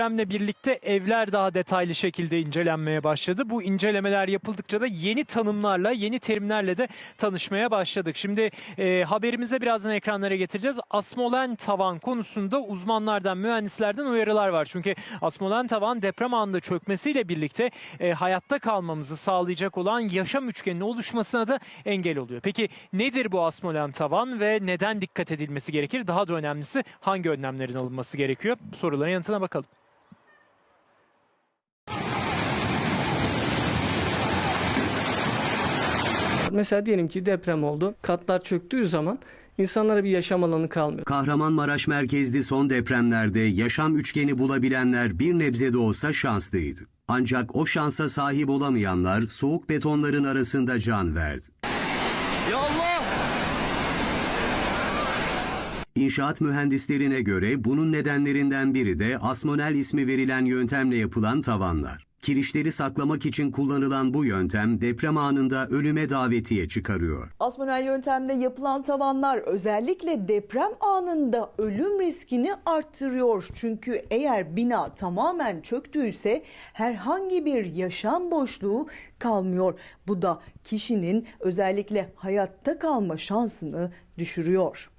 Depremle birlikte evler daha detaylı şekilde incelenmeye başladı. Bu incelemeler yapıldıkça da yeni tanımlarla, yeni terimlerle de tanışmaya başladık. Şimdi e, haberimize birazdan ekranlara getireceğiz. Asmolen tavan konusunda uzmanlardan, mühendislerden uyarılar var. Çünkü asmolen tavan deprem anında çökmesiyle birlikte e, hayatta kalmamızı sağlayacak olan yaşam üçgeninin oluşmasına da engel oluyor. Peki nedir bu asmolen tavan ve neden dikkat edilmesi gerekir? Daha da önemlisi hangi önlemlerin alınması gerekiyor? Soruların yanıtına bakalım. Mesela diyelim ki deprem oldu. Katlar çöktüğü zaman insanlara bir yaşam alanı kalmıyor. Kahramanmaraş merkezli son depremlerde yaşam üçgeni bulabilenler bir nebze de olsa şanslıydı. Ancak o şansa sahip olamayanlar soğuk betonların arasında can verdi. İnşaat mühendislerine göre bunun nedenlerinden biri de asmonel ismi verilen yöntemle yapılan tavanlar. Kirişleri saklamak için kullanılan bu yöntem deprem anında ölüme davetiye çıkarıyor. Asmonel yöntemle yapılan tavanlar özellikle deprem anında ölüm riskini arttırıyor. Çünkü eğer bina tamamen çöktüyse herhangi bir yaşam boşluğu kalmıyor. Bu da kişinin özellikle hayatta kalma şansını düşürüyor.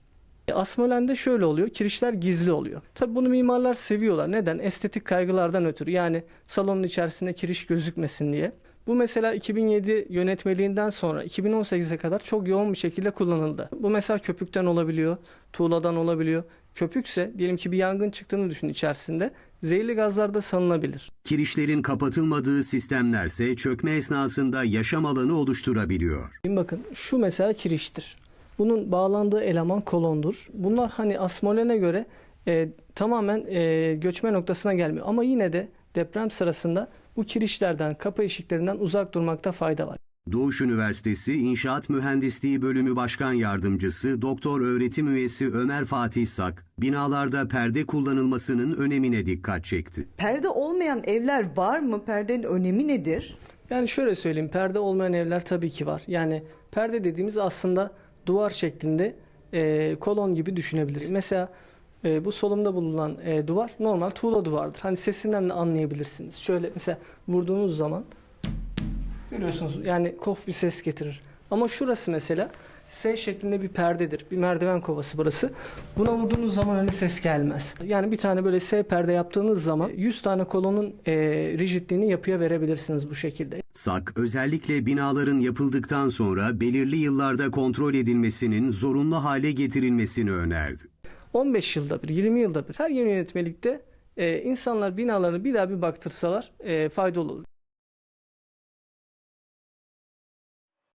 E, Asmolen'de şöyle oluyor. Kirişler gizli oluyor. Tabii bunu mimarlar seviyorlar. Neden? Estetik kaygılardan ötürü. Yani salonun içerisinde kiriş gözükmesin diye. Bu mesela 2007 yönetmeliğinden sonra 2018'e kadar çok yoğun bir şekilde kullanıldı. Bu mesela köpükten olabiliyor, tuğladan olabiliyor. Köpükse diyelim ki bir yangın çıktığını düşün içerisinde zehirli gazlar da salınabilir. Kirişlerin kapatılmadığı sistemlerse çökme esnasında yaşam alanı oluşturabiliyor. Şimdi bakın şu mesela kiriştir. Bunun bağlandığı eleman kolondur. Bunlar hani asmolene göre e, tamamen e, göçme noktasına gelmiyor. Ama yine de deprem sırasında bu kirişlerden, kapı eşiklerinden uzak durmakta fayda var. Doğuş Üniversitesi İnşaat Mühendisliği Bölümü Başkan Yardımcısı Doktor Öğretim Üyesi Ömer Fatih Sak, binalarda perde kullanılmasının önemine dikkat çekti. Perde olmayan evler var mı? Perdenin önemi nedir? Yani şöyle söyleyeyim, perde olmayan evler tabii ki var. Yani perde dediğimiz aslında duvar şeklinde e, kolon gibi düşünebiliriz. Mesela e, bu solumda bulunan e, duvar normal tuğla duvardır. Hani sesinden de anlayabilirsiniz. Şöyle mesela vurduğunuz zaman görüyorsunuz yani kof bir ses getirir. Ama şurası mesela S şeklinde bir perdedir. Bir merdiven kovası burası. Buna vurduğunuz zaman öyle ses gelmez. Yani bir tane böyle S perde yaptığınız zaman 100 tane kolonun e, rigidliğini yapıya verebilirsiniz bu şekilde. Sak, özellikle binaların yapıldıktan sonra belirli yıllarda kontrol edilmesinin zorunlu hale getirilmesini önerdi. 15 yılda bir, 20 yılda bir her yeni yönetmelikte e, insanlar binalarını bir daha bir baktırsalar e, faydalı olur.